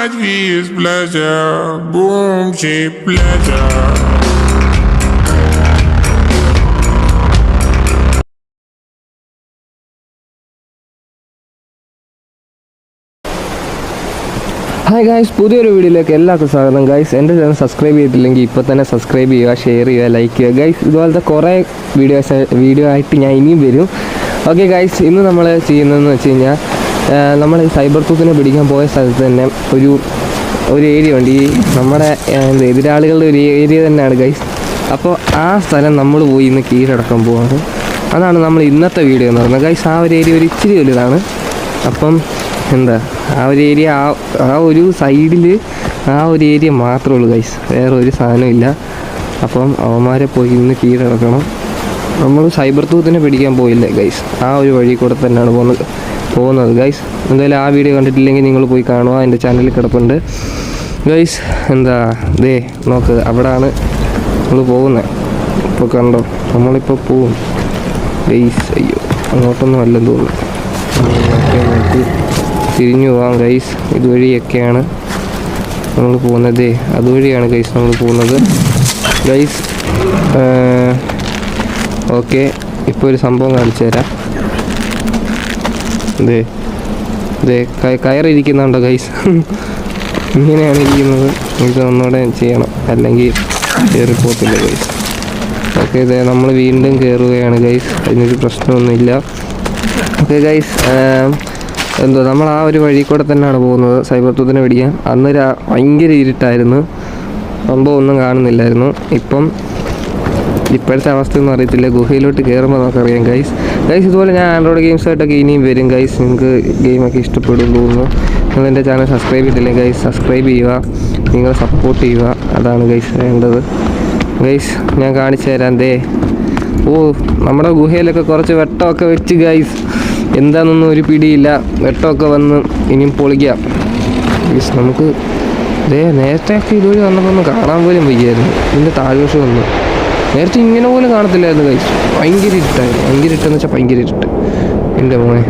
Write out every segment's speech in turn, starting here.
might be his pleasure. Boom, she pleasure. Hi guys പുതിയൊരു വീഡിയോയിലേക്ക് എല്ലാവർക്കും സ്വാഗതം ഗായ്സ് എന്റെ ചാനൽ സബ്സ്ക്രൈബ് ചെയ്തിട്ടില്ലെങ്കിൽ ഇപ്പോൾ തന്നെ സബ്സ്ക്രൈബ് ചെയ്യുക ഷെയർ ചെയ്യുക ലൈക്ക് ചെയ്യുക ഗൈസ് ഇതുപോലത്തെ കുറേ വീഡിയോസ് വീഡിയോ ആയിട്ട് ഞാൻ ഇനിയും വരും ഓക്കെ ഗൈസ് ഇന്ന് നമ്മൾ ചെയ്യുന്നതെന്ന് വെച്ച് കഴിഞ്ഞാൽ നമ്മൾ ഈ സൈബർ തൂക്കിനെ പിടിക്കാൻ പോയ സ്ഥലത്ത് തന്നെ ഒരു ഒരു ഏരിയ ഉണ്ട്. ഈ നമ്മുടെ എതിരാളികളുടെ ഒരു ഏരിയ തന്നെയാണ് ഗൈസ് അപ്പോൾ ആ സ്ഥലം നമ്മൾ പോയി ഇന്ന് കീഴടക്കാൻ പോകുന്നത് അതാണ് നമ്മൾ ഇന്നത്തെ വീഡിയോ എന്ന് പറയുന്നത്. ഗൈസ് ആ ഒരു ഏരിയ ഒരു ഇച്ചിരി വലുതാണ്. അപ്പം എന്താ ആ ഒരു ഏരിയ ആ ആ ഒരു സൈഡിൽ ആ ഒരു ഏരിയ മാത്രമേ ഉള്ളൂ ഗൈസ് വേറെ ഒരു സാധനമില്ല അപ്പം അവന്മാരെ പോയി ഇന്ന് കീഴടക്കണം. നമ്മൾ സൈബർ തൂത്തിനെ പിടിക്കാൻ പോയില്ലേ ഗൈസ് ആ ഒരു വഴി കൂടെ തന്നെയാണ് പോകുന്നത്. പോകുന്നത്. ഗൈസ് എന്തായാലും ആ വീഡിയോ കണ്ടിട്ടില്ലെങ്കിൽ നിങ്ങൾ പോയി കാണുക. എന്റെ ചാനലിൽ കിടപ്പുണ്ട്. ഗൈസ് എന്താ ദേ നോക്ക് അവിടാണ് നമ്മൾ പോകുന്നത് ഇപ്പോൾ കണ്ടോ നമ്മളിപ്പോൾ പോവും. ഗൈസ് അയ്യോ അങ്ങോട്ടൊന്നും അല്ലെന്ന് തോന്നുന്നു. തിരിഞ്ഞു പോവാം ഗൈസ് ഇതുവഴിയൊക്കെയാണ് നമ്മൾ പോകുന്നത്. അതുവഴിയാണ് ഗൈസ് നമ്മൾ പോകുന്നത്. ഗൈസ് ഓക്കെ ഇപ്പോൾ ഒരു സംഭവം കാണിച്ചു തരാം കയറിയിരിക്കുന്നുണ്ടോ ഗൈസ് ഇങ്ങനെയാണ് ഇരിക്കുന്നത് ഇത് ഒന്നുകൂടെ ചെയ്യണം. അല്ലെങ്കിൽ കയറിപ്പോത്തില്ല ഗൈസ് ഓക്കെ ഇതേ നമ്മൾ വീണ്ടും കയറുകയാണ് ഗൈസ് അതിനൊരു പ്രശ്നമൊന്നുമില്ല. ഓക്കെ ഗൈസ് എന്തോ നമ്മൾ ആ ഒരു വഴി കൂടെ തന്നെയാണ് പോകുന്നത്. സൈബർ തൂത്തിനെ പിടിക്കാൻ. അന്ന് ഭയങ്കര ഇരുട്ടായിരുന്നു. സംഭവം ഒന്നും കാണുന്നില്ലായിരുന്നു. ഇപ്പം ഇപ്പോഴത്തെ അവസ്ഥ ഒന്നും അറിയത്തില്ല. ഗുഹയിലോട്ട് കയറുമ്പോൾ നമുക്കറിയാം ഗൈസ് ഗൈസ് ഇതുപോലെ ഞാൻ ആൻഡ്രോയിഡ് ഗെയിംസ് ആയിട്ടൊക്കെ ഇനിയും വരും ഗൈസ് നിങ്ങൾക്ക് ഗെയിമൊക്കെ ഇഷ്ടപ്പെടും തോന്നുന്നു നിങ്ങൾ എന്റെ ചാനൽ സബ്സ്ക്രൈബ് ചെയ്തില്ലേ ഗൈസ് സബ്സ്ക്രൈബ് ചെയ്യുക. നിങ്ങൾ സപ്പോർട്ട് ചെയ്യുക. അതാണ് ഗൈസ് വേണ്ടത്. ഗൈസ് ഞാൻ കാണിച്ചു തരാം ദേ. ഓ നമ്മുടെ ഗുഹയിലൊക്കെ കുറച്ച് വെട്ടമൊക്കെ വെച്ച് ഗൈസ് എന്താണെന്നൊന്നും ഒരു പിടിയില്ല. വെട്ടമൊക്കെ വന്ന് ഇനിയും പൊളിക്കാം. ഗൈസ് നമുക്ക് ദേ നേരത്തെയൊക്കെ ഇതുവഴി വന്നപ്പോൾ ഒന്ന് കാണാൻ പോലും വയ്യായിരുന്നു. ഇതിന്റെ താഴ്വശം ഒന്നും നേരത്തെ ഇങ്ങനെ പോലും കാണത്തില്ലായിരുന്നു കൈ ഭയങ്കര ഇരുട്ടായിരുന്നു. ഭയങ്കര ഇരുട്ടെന്ന് വെച്ചാൽ ഭയങ്കര ഇരുട്ട്. എന്റെ മോനെ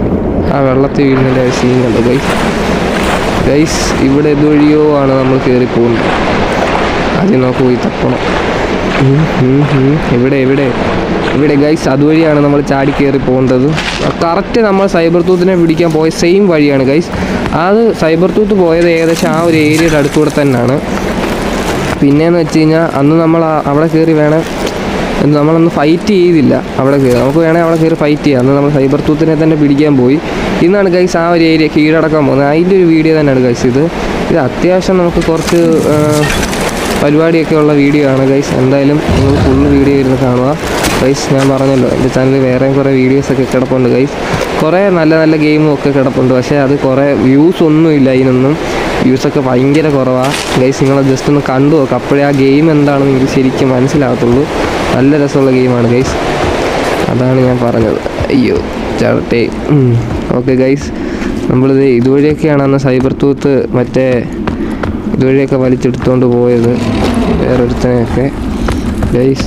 ആ വെള്ളത്തിൽ വീഴുന്നതിന്റെ സീൻ കണ്ടു ഗൈസ് ഗൈസ് ഇവിടെ ഇതുവഴിയോ ആണ് നമ്മൾ കയറി പോകുന്നത് ആദ്യം നമുക്ക് പോയി തപ്പണം. എവിടെ എവിടെ? ഇവിടെ ഗൈസ് അതുവഴിയാണ് നമ്മൾ ചാടി കയറി പോകേണ്ടത് കറക്റ്റ് നമ്മൾ സൈബർ തൂത്തിനെ പിടിക്കാൻ പോയ സെയിം വഴിയാണ് ഗൈസ് അത് സൈബർ തൂത്ത് പോയത് ഏകദേശം ആ ഒരു ഏരിയയുടെ അടുത്തൂടെ തന്നെയാണ്. പിന്നെയെന്ന് വെച്ച് കഴിഞ്ഞാൽ അന്ന് നമ്മൾ അവിടെ കയറി വേണം നമ്മളൊന്ന് ഫൈറ്റ് ചെയ്തില്ല. അവിടെ കയറി നമുക്ക് വേണേൽ അവിടെ കയറി ഫൈറ്റ് ചെയ്യാം. അന്ന് നമ്മൾ സൈബർ തൂത്തിനെ തന്നെ പിടിക്കാൻ പോയി. ഇന്നാണ് ഗൈസ് ആ ഒരു ഏരിയ കീഴടക്കാൻ പോകുന്നത്. അതിന്റെ ഒരു വീഡിയോ തന്നെയാണ് ഗൈസ് ഇത്. ഇത് അത്യാവശ്യം നമുക്ക് കുറച്ച് പരിപാടിയൊക്കെ ഉള്ള വീഡിയോ ആണ് ഗൈസ് എന്തായാലും നിങ്ങൾ ഫുൾ വീഡിയോ ഇരുന്ന് കാണുക. ഗൈസ് ഞാൻ പറഞ്ഞല്ലോ എന്റെ ചാനലിൽ വേറെയും കുറേ വീഡിയോസൊക്കെ കിടപ്പുണ്ട് ഗൈസ് കുറേ നല്ല നല്ല ഗെയിമും ഒക്കെ കിടപ്പുണ്ട്. പക്ഷേ അത് കുറേ വ്യൂസ് ഒന്നുമില്ല അതിനൊന്നും വ്യൂസൊക്കെ ഭയങ്കര കുറവാണ് ഗൈസ് നിങ്ങൾ ജസ്റ്റ് ഒന്ന് കണ്ടു നോക്കുക അപ്പോഴേ ആ ഗെയിം എന്താണെന്ന് എനിക്ക് ശരിക്കും മനസ്സിലാകത്തുള്ളൂ. നല്ല രസമുള്ള ഗെയിമാണ് ഗൈസ് അതാണ് ഞാൻ പറഞ്ഞത്. അയ്യോ ചാടട്ടെ ഓക്കെ ഗൈസ് നമ്മളിത് ഇതുവഴിയൊക്കെയാണ് അന്ന് സൈബർ തൂത്ത് മറ്റേ ഇതുവഴിയൊക്കെ വലിച്ചെടുത്തുകൊണ്ട് പോയത്. വേറൊരുത്തനെയൊക്കെ. ഗൈസ്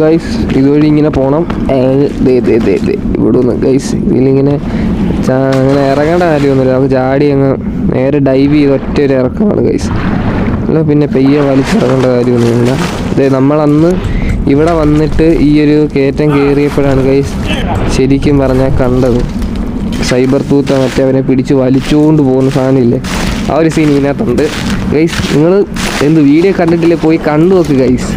ഗൈസ് ഇതുവഴി ഇങ്ങനെ പോകണം ഇവിടെ നിന്ന് ഗൈസ് ഇതിലിങ്ങനെ അങ്ങനെ ഇറങ്ങേണ്ട കാര്യമൊന്നുമില്ല. നമുക്ക് ചാടി അങ്ങ് നേരെ ഡൈവ് ചെയ്ത് ഒറ്റ ഒരു ഇറക്കമാണ് ഗൈസ് അല്ല പിന്നെ പെയ്യെ വലിച്ചിറങ്ങേണ്ട കാര്യമൊന്നുമില്ല. അതെ നമ്മളന്ന് ഇവിടെ വന്നിട്ട് ഈ ഒരു കയറ്റം കയറിയപ്പോഴാണ് ഗൈസ് ശരിക്കും പറഞ്ഞാൽ കണ്ടത്. സൈബർ തൂത്ത മറ്റേ അവനെ പിടിച്ച് വലിച്ചുകൊണ്ട് പോകുന്ന സാധനമില്ലേ? ആ ഒരു സീൻ ഇതിനകത്തുണ്ട്. ഗൈസ് നിങ്ങൾ എന്ത് വീഡിയോ കണ്ടിട്ടില്ലേ? പോയി കണ്ടു നോക്ക് ഗൈസ്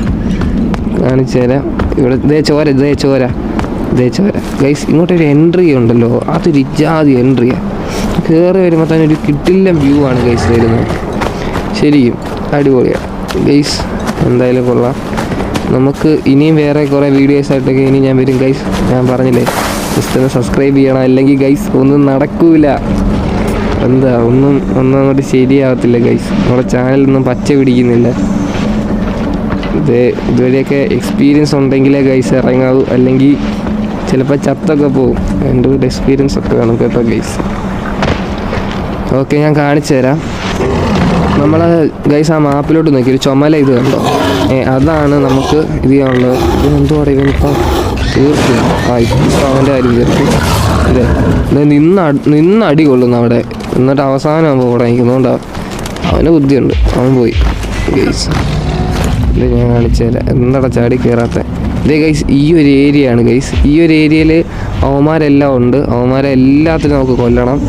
കാണിച്ചു തരാം ഇവിടെ ഇതേ ചോര ഇതേ ചോര ഇതേ ചോര. ഗൈസ് ഇങ്ങോട്ടൊരു എൻട്രി ഉണ്ടല്ലോ. അതൊരു ഇജാതി എൻട്രിയാണ് കയറി വരുമ്പോൾ തന്നെ ഒരു കിട്ടില്ല വ്യൂ ആണ് ഗൈസ് വരുന്നത്. ശരിക്കും അടിപൊളിയാണ്. ഗൈസ് എന്തായാലും കൊള്ളാം. നമുക്ക് ഇനിയും വേറെ കുറേ വീഡിയോസ് ആയിട്ടൊക്കെ ഇനി ഞാൻ വരും ഗൈസ് ഞാൻ പറഞ്ഞില്ലേ ജസ്റ്റ് ഒന്ന് സബ്സ്ക്രൈബ് ചെയ്യണം. അല്ലെങ്കിൽ ഗൈസ് ഒന്നും നടക്കൂല. എന്താ ഒന്നും ഒന്നും അങ്ങോട്ട് ശരിയാവത്തില്ല ഗൈസ് നമ്മുടെ ചാനലൊന്നും പച്ച പിടിക്കുന്നില്ല. ഇത് ഇതുവരെയൊക്കെ എക്സ്പീരിയൻസ് ഉണ്ടെങ്കിലേ ഗൈസ് ഇറങ്ങാവൂ. അല്ലെങ്കിൽ ചിലപ്പോൾ ചത്തൊക്കെ പോകും എന്റെ ഒരു എക്സ്പീരിയൻസ് ഒക്കെ വേണം കേട്ടോ ഗൈസ് ഓക്കെ ഞാൻ കാണിച്ചു തരാം. നമ്മൾ ഗൈസ് ആ മാപ്പിലോട്ട് നോക്കി. ഒരു ചുമല ഇത് കണ്ടോ? ഏ അതാണ് നമുക്ക് ഇത് ചെയ്യാനുള്ളത് ഇത് എന്തുവാടെ ഇവനിപ്പോൾ തീർത്തു. ആ ഇപ്പം അവന്റെ കാര്യം തീർത്തു. അതെ നിന്ന് നിന്ന് അടി കൊള്ളുന്നു അവിടെ. എന്നിട്ട് അവസാനം ആകുമ്പോൾ ഇവിടെ നിൽക്കുന്നതുകൊണ്ടാണ് അവന് ബുദ്ധിയുണ്ട്. അവൻ പോയി. ഗൈസ് ഇത് ഞാൻ കാണിച്ചു തരാം. എന്താടാ ചാടി കയറാത്ത? ഇതേ ഗൈസ് ഈ ഒരു ഏരിയ ആണ് ഗൈസ് ഈ ഒരു ഏരിയയിൽ അവന്മാരെല്ലാം ഉണ്ട്. അവന്മാരെ എല്ലാത്തിനും നമുക്ക് കൊല്ലണം.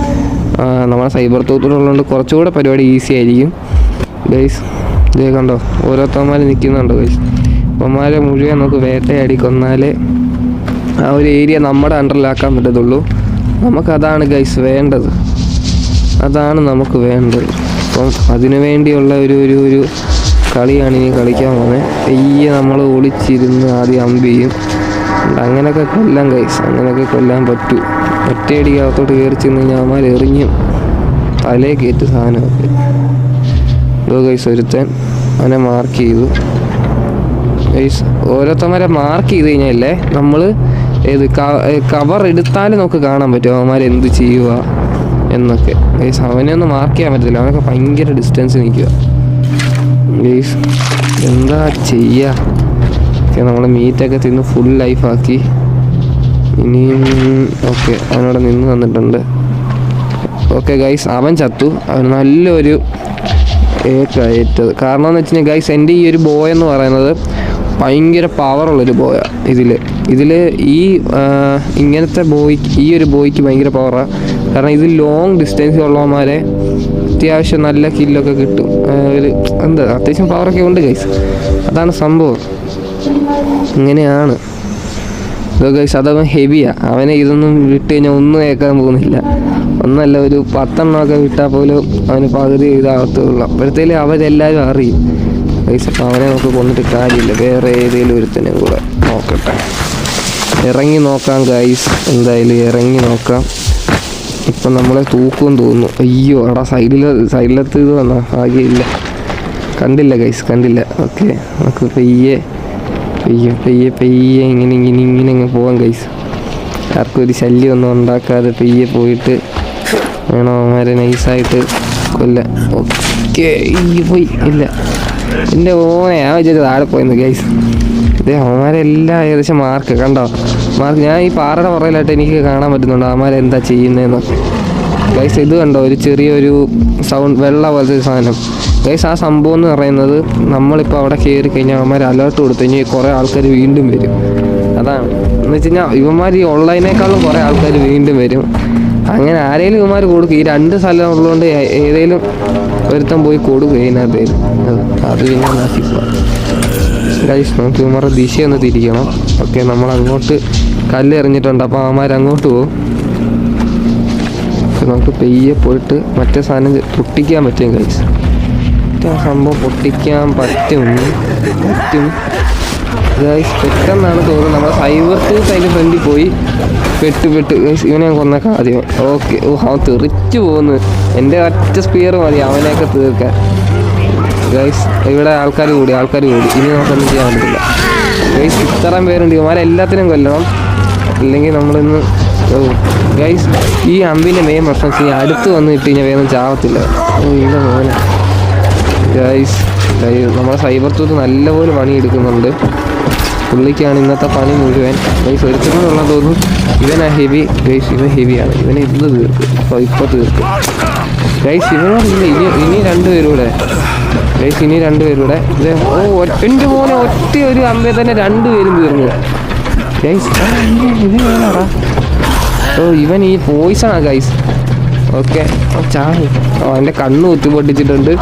നമ്മുടെ സൈബർ തൂത്തിലുള്ളതുകൊണ്ട് കുറച്ചുകൂടെ പരിപാടി ഈസി ആയിരിക്കും. ഗൈസ് ഇതേ കണ്ടോ ഓരോരുത്തന്മാർ നിൽക്കുന്നുണ്ടോ ഗൈസ് അവന്മാരെ മുഴുവൻ നമുക്ക് വേട്ടയാടി കൊന്നാലേ ആ ഒരു ഏരിയ നമ്മുടെ അണ്ടറിലാക്കാൻ പറ്റത്തുള്ളൂ. നമുക്കതാണ് ഗൈസ് വേണ്ടത്. അതാണ് നമുക്ക് വേണ്ടത്. അപ്പം അതിനു വേണ്ടിയുള്ള ഒരു ഒരു ഒരു കളിയാണ് ഇനി കളിക്കാൻ പോകുന്നത് പെയ്യെ നമ്മൾ ഒളിച്ചിരുന്ന് ആദ്യം അമ്പ് ചെയ്യും. അങ്ങനെയൊക്കെ കൊല്ലാൻ കൈസ് അങ്ങനെയൊക്കെ കൊല്ലാൻ പറ്റൂ. ഒറ്റയടിക്ക് അകത്തോട്ട് കയറി ചെന്ന് കഴിഞ്ഞാൽ അവന്മാർ എറിഞ്ഞും തലേ കയറ്റ് സാധനമൊക്കെ. ഇതോ കൈസ് ഒരുത്തൻ അവനെ മാർക്ക് ചെയ്തു. കൈസ് ഓരോരുത്തന്മാരെ മാർക്ക് ചെയ്ത് കഴിഞ്ഞാലേ നമ്മൾ ഏത് കവർ എടുത്താലും നമുക്ക് കാണാൻ പറ്റും അവന്മാർ എന്ത് ചെയ്യുക എന്നൊക്കെ. കൈസ് അവനെ ഒന്നും മാർക്ക് ചെയ്യാൻ പറ്റത്തില്ല. അവനൊക്കെ ഭയങ്കര ഡിസ്റ്റൻസ് നിൽക്കുക ഗൈസ് എന്താ ചെയ്യുക നമ്മൾ മീറ്റൊക്കെ തിന്ന് ഫുൾ ലൈഫാക്കി ഇനിയും ഓക്കെ അവനവിടെ നിന്ന് തന്നിട്ടുണ്ട്. ഓക്കെ ഗൈസ് അവൻ ചത്തു. അവൻ നല്ലൊരു ഏറ്റത് കാരണം എന്ന് വെച്ച് കഴിഞ്ഞാൽ ഗൈസ് എന്റെ ഈ ഒരു ബോയ് എന്ന് പറയുന്നത് ഭയങ്കര പവറുള്ളൊരു ബോയ ഇതിൽ ഇതിൽ ഈ ഇങ്ങനത്തെ ബോയ്ക്ക് ഈ ഒരു ബോയ്ക്ക് ഭയങ്കര പവറാണ് കാരണം ഇത് ലോങ് ഡിസ്റ്റൻസ് ഉള്ളവന്മാരെ അത്യാവശ്യം നല്ല കില്ലൊക്കെ കിട്ടും. ഒരു എന്താ അത്യാവശ്യം പവറൊക്കെ ഉണ്ട് ഗൈസ് അതാണ് സംഭവം. ഇങ്ങനെയാണ്. ഇതൊക്കെ ഗൈസ് അതവൻ ഹെവിയാ അവനെ ഇതൊന്നും വിട്ട് കഴിഞ്ഞാൽ ഒന്നും കേൾക്കാൻ പോകുന്നില്ല. ഒന്നല്ല ഒരു പത്തെണ്ണമൊക്കെ വിട്ടാൽ പോലും അവന് പകുതി ഇതാകത്തുള്ളൂ അപ്പോഴത്തേലും അവരെല്ലാവരും അറിയും. ഗൈസ് അപ്പോൾ അവനെ നമുക്ക് കൊന്നിട്ട് കാര്യമില്ല. വേറെ ഏതെങ്കിലും ഒരുത്തനും കൂടെ നോക്കട്ടെ. ഇറങ്ങി നോക്കാം ഗൈസ് എന്തായാലും ഇറങ്ങി നോക്കാം. ഇപ്പം നമ്മളെ തൂക്കും തോന്നുന്നു. അയ്യോ എടാ സൈഡിൽ സൈഡിലത്ത് ഇത് വന്നാ? ഇല്ല. കണ്ടില്ല ഗൈസ് കണ്ടില്ല. ഓക്കെ നമുക്ക് പെയ്യെ പെയ്യെ പെയ്യെ പെയ്യെ ഇങ്ങനെ ഇങ്ങനെ ഇങ്ങനെ അങ്ങ് പോവാം ഗൈസ് ആർക്കും ഒരു ശല്യം ഒന്നും ഉണ്ടാക്കാതെ പെയ്യെ പോയിട്ട് വേണം അവന്മാരെ നൈസായിട്ട് കൊല്ല ഓക്കെ പോയി. ഇല്ല. എന്റെ ഓനെ ഞാൻ വിചാരിച്ചത് താഴെ പോയെന്ന് ഗൈസ് ഇതേ അവന്മാരെല്ലാം ഏകദേശം മാർക്ക് കണ്ടോ? മാർക്ക് ഞാൻ ഈ പാറയുടെ പുറകിലായിട്ട് എനിക്ക് കാണാൻ പറ്റുന്നുണ്ട് അവന്മാരെന്താ ചെയ്യുന്നതെന്ന് ഗൈസ് ഇത് കണ്ടോ? ഒരു ചെറിയൊരു സൗണ്ട് വെള്ള പോലത്തെ ഒരു സാധനം. ഗൈസ് ആ സംഭവം എന്ന് പറയുന്നത് നമ്മളിപ്പോൾ അവിടെ കയറി കഴിഞ്ഞാൽ അവന്മാർ അലേർട്ട് കൊടുത്തു. കഴിഞ്ഞാൽ കുറേ ആൾക്കാർ വീണ്ടും വരും. അതാണ്. എന്ന് വെച്ച് കഴിഞ്ഞാൽ ഇവന്മാർ ഈ ഓൺലൈനേക്കാളും കുറേ ആൾക്കാർ വീണ്ടും വരും. അങ്ങനെ ആരെങ്കിലും ഇവന്മാർ കൊടുക്കും. ഈ രണ്ട് സ്ഥലം ഉള്ളതുകൊണ്ട് ഏതെങ്കിലും ഒരുത്തം പോയി കൊടുക്കും ഇതിനകത്തേലും അത് പിന്നെ നശിക്കുക ഗൈസ് നമുക്ക് ഇവന്മാരുടെ ദിശയൊന്ന് തിരിക്കണം. ഓക്കെ നമ്മൾ അങ്ങോട്ട് കല്ല് എറിഞ്ഞിട്ടുണ്ട് അപ്പോൾ അവന്മാർ അങ്ങോട്ട് പോകും നമുക്ക് പെയ്യെ പോയിട്ട് മറ്റേ സാധനം പൊട്ടിക്കാൻ പറ്റും ഗൈസ് മറ്റേ സംഭവം പൊട്ടിക്കാൻ പറ്റും. പറ്റും. ഗൈസ് പെട്ടെന്നാണ് തോന്നുന്നത്. നമ്മുടെ സൈബർ ടൂത്ത് അതിന്റെ ഫ്രണ്ടിൽ പോയി പെട്ട് പെട്ട്. ഗൈസ് ഇവനെ ഞാൻ കൊന്നേക്കാം ആദ്യം. ഓക്കെ ഓ അവൻ തെറിച്ചു പോകുന്നു എന്റെ ഒറ്റ സ്പിയർ മതി അവനെയൊക്കെ തീർക്കാൻ. ഗൈസ് ഇവിടെ ആൾക്കാർ കൂടി ആൾക്കാർ കൂടി. ഇനി നമുക്കൊന്നും ചെയ്യാൻ പറ്റില്ല ഗൈസ് ഇത്രയും പേരുണ്ട്. ഇവന്മാരെ എല്ലാത്തിനും കൊല്ലണം. അല്ലെങ്കിൽ നമ്മളിന്ന് ഗൈസ് ഈ അമ്പിന്റെ മെയിൻ പ്രശ്നം ഈ അടുത്ത് വന്ന് ഇട്ട് കഴിഞ്ഞാൽ വേഗം ചാവത്തില്ല. ഇല്ല മോനെ. ഗൈസ് നമ്മുടെ സൈബർ തൂത്ത് നല്ലപോലെ പണി എടുക്കുന്നുണ്ട് പുള്ളിക്കാണ് ഇന്നത്തെ പണി മുഴുവൻ. ഗൈസ് ഒരുത്തനുള്ള തോന്നുന്നു ഇവനാ ഹെവി ഗൈസ് ഇവൻ ഹെവിയാണ് ഇവനെ ഇന്ന് തീർക്കും? ഇപ്പോൾ ഇപ്പോൾ തീർക്കും. ഗൈസ് ഇവനോട് ഇനി ഇനി രണ്ടുപേരൂടെ. ഗൈസ് ഇനി രണ്ടുപേരൂടെ. ഇത് ഓ എന്റെ മോനെ ഒറ്റ ഒരു അമ്പേ തന്നെ രണ്ടുപേരും തീർന്നു. ഗൈസ് ഓ ഇവൻ ഈ പോയിസണാ ഗൈസ്. ഓക്കെ ചാവ് ഓ എന്റെ കണ്ണ് കുത്തി പൊട്ടിച്ചിട്ടുണ്ട്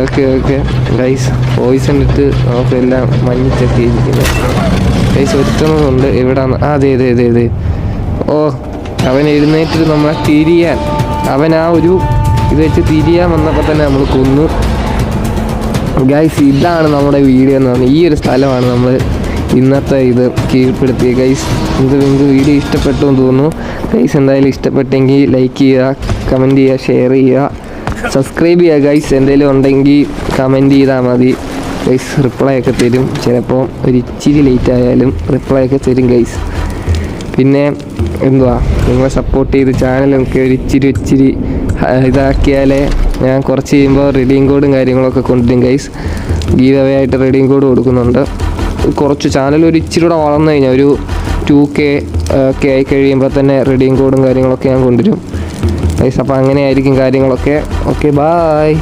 ഓക്കെ ഓക്കെ. ഗൈസ് പോയിസൺ ഇട്ട് ഓക്കെ എല്ലാം ഇരിക്കുന്നത് ഗൈസ് ഒരുത്തുന്നുണ്ട് എവിടാന്ന് ആ അതെ അതെ അതെ അതെ ഓ അവൻ എഴുന്നേറ്റ് നമ്മളെ തിരിയാൻ. അവൻ ആ ഒരു ഇത് വെച്ച് തിരിയാൻ വന്നപ്പോൾ തന്നെ നമ്മൾ കൊന്നു. ഗൈസ് ഇതാണ് നമ്മുടെ വീഡിയോ എന്ന് പറഞ്ഞാൽ ഈ ഒരു സ്ഥലമാണ് നമ്മൾ ഇന്നത്തെ ഇത് കീഴ്പ്പെടുത്തിയ ഗൈസ് ഇത് നിങ്ങൾക്ക് വീഡിയോ ഇഷ്ടപ്പെട്ടു എന്ന് തോന്നുന്നു. ഗൈസ് എന്തായാലും ഇഷ്ടപ്പെട്ടെങ്കിൽ ലൈക്ക് ചെയ്യുക കമന്റ് ചെയ്യുക ഷെയർ ചെയ്യുക സബ്സ്ക്രൈബ് ചെയ്യുക. ഗൈസ് എന്തെങ്കിലും ഉണ്ടെങ്കിൽ കമന്റ് ചെയ്താൽ മതി. ഗൈസ് റിപ്ലൈ ഒക്കെ തരും. ചിലപ്പോൾ ഒരു ഇച്ചിരി ലേറ്റ് ആയാലും റിപ്ലൈ ഒക്കെ തരും ഗൈസ് പിന്നെ എന്തുവാ നിങ്ങളെ സപ്പോർട്ട് ചെയ്ത് ചാനലൊക്കെ ഒരു ഇച്ചിരി ഇച്ചിരി ഇതാക്കിയാലേ ഞാൻ കുറച്ച് കഴിയുമ്പോൾ റെഡിയും കോഡും കാര്യങ്ങളൊക്കെ കൊണ്ടുവരും ഗൈസ് ഗീവ് അവേ ആയിട്ട് റെഡിയും കോഡ് കൊടുക്കുന്നുണ്ട്. കുറച്ച് ചാനൽ ഒരു ഇച്ചിരി കൂടെ വളർന്നു കഴിഞ്ഞാൽ ഒരു ടു കെ ഒക്കെ ആയി കഴിയുമ്പോൾ തന്നെ റെഡിയും കോഡും കാര്യങ്ങളൊക്കെ ഞാൻ കൊണ്ടുവരും. ഗൈസ് അപ്പോൾ അങ്ങനെയായിരിക്കും കാര്യങ്ങളൊക്കെ. Okay bye